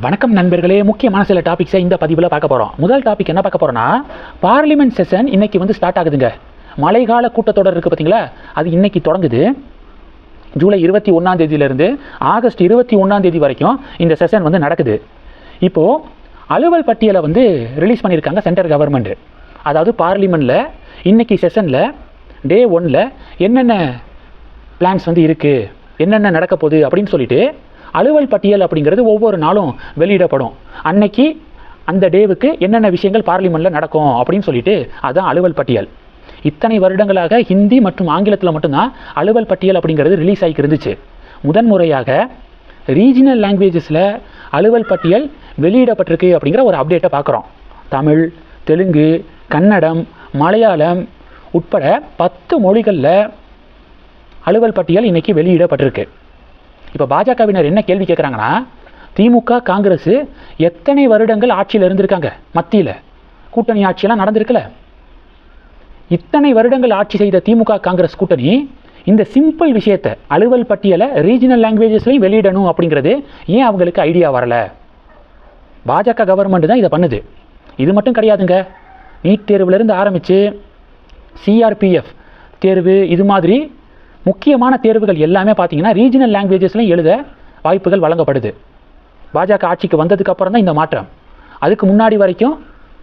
வணக்கம் நண்பர்களே முக்கியமான சில டாபிக்ஸை இந்த பதிவில் பார்க்க போகிறோம் முதல் டாபிக் என்ன பார்க்க போகிறோம்னா பார்லிமெண்ட் செஷன் இன்னைக்கு வந்து ஸ்டார்ட் ஆகுதுங்க. மழைக்கால கூட்டத்தொடர் இருக்குது பார்த்தீங்களா அது இன்னைக்கு தொடங்குது. ஜூலை இருபத்தி ஒன்றாம் தேதியிலேருந்து ஆகஸ்ட் இருபத்தி ஒன்றாம் தேதி வரைக்கும் இந்த செஷன் வந்து நடக்குது. இப்போது அலுவல் பட்டியலை வந்து ரிலீஸ் பண்ணியிருக்காங்க சென்ட்ரல் கவர்மெண்ட் அதாவது பார்லிமெண்ட்டில் இன்னைக்கு செஷனில் டே ஒன்னில் என்னென்ன பிளான்ஸ் வந்து இருக்குது என்னென்ன நடக்க போகுது அப்படின்னு சொல்லிட்டு அலுவல் பட்டியல் அப்படிங்கிறது ஒவ்வொரு நாளும் வெளியிடப்படும். அன்னைக்கு அந்த டேவுக்கு என்னென்ன விஷயங்கள் பார்லிமெண்ட்டில் நடக்கும் அப்படின்னு சொல்லிட்டு அதுதான் அலுவல் பட்டியல். இத்தனை வருடங்களாக ஹிந்தி மற்றும் ஆங்கிலத்தில் மட்டும்தான் அலுவல் பட்டியல் அப்படிங்கிறது ரிலீஸ் ஆகி இருந்துச்சு. முதன்முறையாக ரீஜினல் லாங்குவேஜஸில் அலுவல் பட்டியல் வெளியிடப்பட்டிருக்கு அப்படிங்கிற ஒரு அப்டேட்டை பார்க்குறோம் தமிழ் தெலுங்கு கன்னடம் மலையாளம் உட்பட பத்து மொழிகளில் அலுவல் பட்டியல் இன்றைக்கி வெளியிடப்பட்டிருக்கு. இப்போ பாஜகவினர் என்ன கேள்வி கேட்குறாங்கன்னா திமுக காங்கிரஸ் எத்தனை வருடங்கள் ஆட்சியில் இருந்திருக்காங்க மத்தியில்? கூட்டணி ஆட்சியெல்லாம் நடந்திருக்குல்ல இத்தனை வருடங்கள் ஆட்சி செய்த திமுக காங்கிரஸ் கூட்டணி இந்த சிம்பிள் விஷயத்தை அலுவல் பட்டியலை ரீஜனல் லாங்குவேஜஸ்லையும் வெளியிடணும் அப்படிங்கிறது ஏன் அவங்களுக்கு ஐடியா வரல? பாஜக கவர்மெண்ட் தான் இதை பண்ணுது. இது மட்டும் கிடையாதுங்க. நீட் தேர்வுலேருந்து ஆரம்பித்து சிஆர்பிஎஃப் தேர்வு இது மாதிரி முக்கியமான தேர்வுகள் எல்லாமே பார்த்தீங்கன்னா ரீஜனல் லாங்குவேஜஸ்லையும் எழுத வாய்ப்புகள் வழங்கப்படுது. பாஜக ஆட்சிக்கு வந்ததுக்கப்புறம் தான் இந்த மாற்றம். அதுக்கு முன்னாடி வரைக்கும்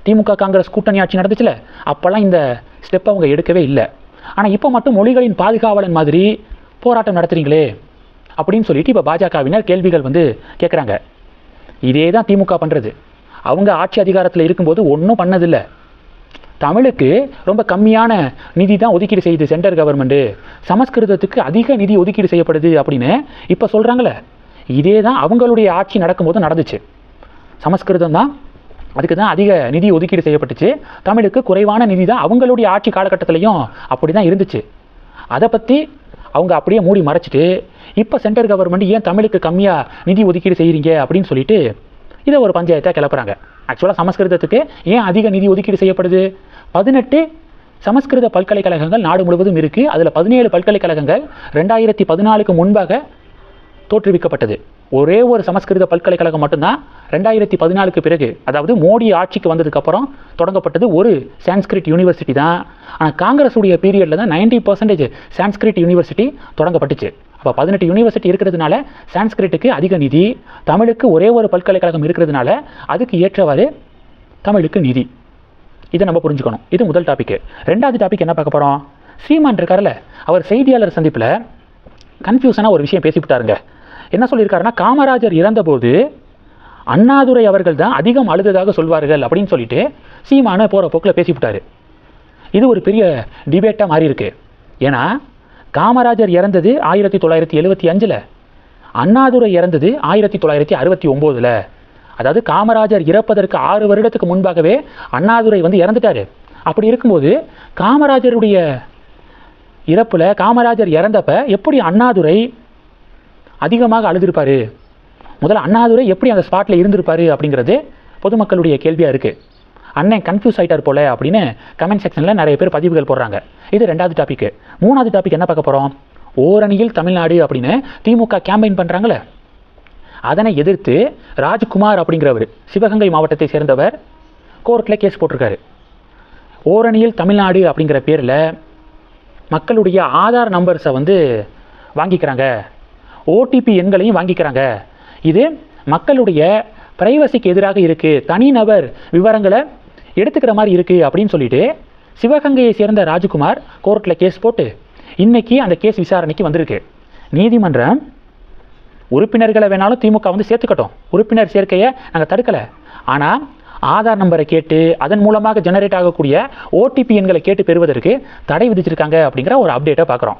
திமுக காங்கிரஸ் கூட்டணி ஆட்சி நடந்துச்சுல அப்போல்லாம் இந்த ஸ்டெப் அவங்க எடுக்கவே இல்லை. ஆனால் இப்போ மட்டும் மொழிகளின் பாதுகாவலன் மாதிரி போராட்டம் நடத்துறீங்களே அப்படின்னு சொல்லிட்டு இப்போ பாஜகவினர் கேள்விகள் வந்து கேட்குறாங்க இதே தான் திமுக பண்ணுறது அவங்க ஆட்சி அதிகாரத்தில் இருக்கும்போது ஒன்றும் பண்ணதில்லை. தமிழுக்கு ரொம்ப கம்மியான நிதி தான் ஒதுக்கீடு செய்யுது சென்ட்ரல் கவர்மெண்ட்டு சமஸ்கிருதத்துக்கு அதிக நிதி ஒதுக்கீடு செய்யப்படுது அப்படின்னு இப்போ சொல்கிறாங்களே இதே தான் அவங்களுடைய ஆட்சி நடக்கும்போது நடந்துச்சு. சமஸ்கிருதம் தான் அதுக்கு தான் அதிக நிதி ஒதுக்கீடு செய்யப்பட்டுச்சு. தமிழுக்கு குறைவான நிதி தான் அவங்களுடைய ஆட்சி காலகட்டத்திலையும் அப்படி தான் இருந்துச்சு. அதை பற்றி அவங்க அப்படியே மூடி மறைச்சிட்டு இப்போ சென்ட்ரல் கவர்மெண்ட் ஏன் தமிழுக்கு கம்மியாக நிதி ஒதுக்கீடு செய்கிறீங்க அப்படின்னு சொல்லிட்டு இதை ஒரு பஞ்சாயத்தாக கிளப்புறாங்க. ஆக்சுவலாக சமஸ்கிருதத்துக்கு ஏன் அதிக நிதி ஒதுக்கீடு செய்யப்படுது? பதினெட்டு சமஸ்கிருத பல்கலைக்கழகங்கள் நாடு முழுவதும் இருக்குது அதில் பதினேழு பல்கலைக்கழகங்கள் ரெண்டாயிரத்தி பதினாலுக்கு முன்பாக தோற்றுவிக்கப்பட்டது. ஒரே ஒரு சமஸ்கிருத பல்கலைக்கழகம் மட்டும்தான் ரெண்டாயிரத்தி பதினாலுக்கு பிறகு அதாவது மோடி ஆட்சிக்கு வந்ததுக்கப்புறம் தொடங்கப்பட்டது ஒரு சான்ஸ்கிரிட் யூனிவர்சிட்டி தான். ஆனால் காங்கிரஸுடைய பீரியடில் தான் நைன்டி பர்சன்டேஜ் சான்ஸ்கிரிட் யூனிவர்சிட்டி தொடங்கப்பட்டுச்சு. அப்போ பதினெட்டு யூனிவர்சிட்டி இருக்கிறதுனால சான்ஸ்கிரிட்டுக்கு அதிக நிதி தமிழுக்கு ஒரே ஒரு பல்கலைக்கழகம் இருக்கிறதுனால அதுக்கு ஏற்றவாறு தமிழுக்கு நிதி. இதை நம்ம புரிஞ்சுக்கணும். இது முதல் டாபிக் ரெண்டாவது டாபிக் என்ன பார்க்க போகிறோம் சீமான் இருக்கார்ல அவர் செய்தியாளர் சந்திப்பில் கன்ஃபியூஷனாக ஒரு விஷயம் பேசிவிட்டாருங்க. என்ன சொல்லியிருக்காருன்னா காமராஜர் இறந்தபோது அண்ணாதுரை அவர்கள் தான் அதிகம் அழுததாக சொல்வார்கள் அப்படின்னு சொல்லிட்டு சீமான போகிற போக்கில் பேசிவிட்டார். இது ஒரு பெரிய டிபேட்டாக மாறி இருக்கு ஏன்னா காமராஜர் இறந்தது ஆயிரத்தி தொள்ளாயிரத்தி எழுபத்தி அஞ்சில். அண்ணாதுரை இறந்தது ஆயிரத்தி தொள்ளாயிரத்தி அறுபத்தி ஒம்போதில். அதாவது காமராஜர் இறப்பதற்கு ஆறு வருடத்துக்கு முன்பாகவே அண்ணாதுரை வந்து இறந்துட்டாரு. அப்படி இருக்கும்போது காமராஜருடைய இறப்பில் காமராஜர் இறந்தப்ப எப்படி அண்ணாதுரை அதிகமாக அழுதுருப்பாரு? முதல்ல அண்ணாதுரை எப்படி அந்த ஸ்பாட்டில் இருந்திருப்பாரு அப்படிங்கிறது பொதுமக்களுடைய கேள்வியாக இருக்குது அண்ணன் கன்ஃபியூஸ் ஆகிட்டார் போல அப்படின்னு கமெண்ட் செக்ஷனில் நிறைய பேர் பதிவுகள் போடுறாங்க. இது ரெண்டாவது டாபிக் மூணாவது டாபிக் என்ன பார்க்க போகிறோம் ஓரணியில் தமிழ்நாடு அப்படின்னு திமுக கேம்பெயின் பண்ணுறாங்களே அதனை எதிர்த்து ராஜ்குமார் அப்படிங்கிறவர் சிவகங்கை மாவட்டத்தை சேர்ந்தவர் கோர்ட்டில் கேஸ் போட்டிருக்காரு. ஓரணியில் தமிழ்நாடு அப்படிங்கிற பேரில் மக்களுடைய ஆதார் நம்பர்ஸை வந்து வாங்கிக்கிறாங்க. ஓடிபி எண்களையும் வாங்கிக்கிறாங்க. இது மக்களுடைய பிரைவசிக்கு எதிராக இருக்குது தனிநபர் விவரங்களை எடுத்துக்கிற மாதிரி இருக்குது அப்படின்னு சொல்லிட்டு சிவகங்கையை சேர்ந்த ராஜ்குமார் கோர்ட்டில் கேஸ் போட்டு இன்னைக்கு அந்த கேஸ் விசாரணைக்கு வந்திருக்கு. நீதிமன்றம் உறுப்பினர்களை வேணாலும் திமுக வந்து சேர்த்துக்கட்டும். உறுப்பினர் சேர்க்கையை நாங்கள் தடுக்கலை. ஆனால் ஆதார் நம்பரை கேட்டு அதன் மூலமாக ஜெனரேட் ஆகக்கூடிய ஓடிபி எண்களை கேட்டு பெறுவதற்கு தடை விதிச்சிருக்காங்க அப்படிங்கிற ஒரு அப்டேட்டை பார்க்குறோம்.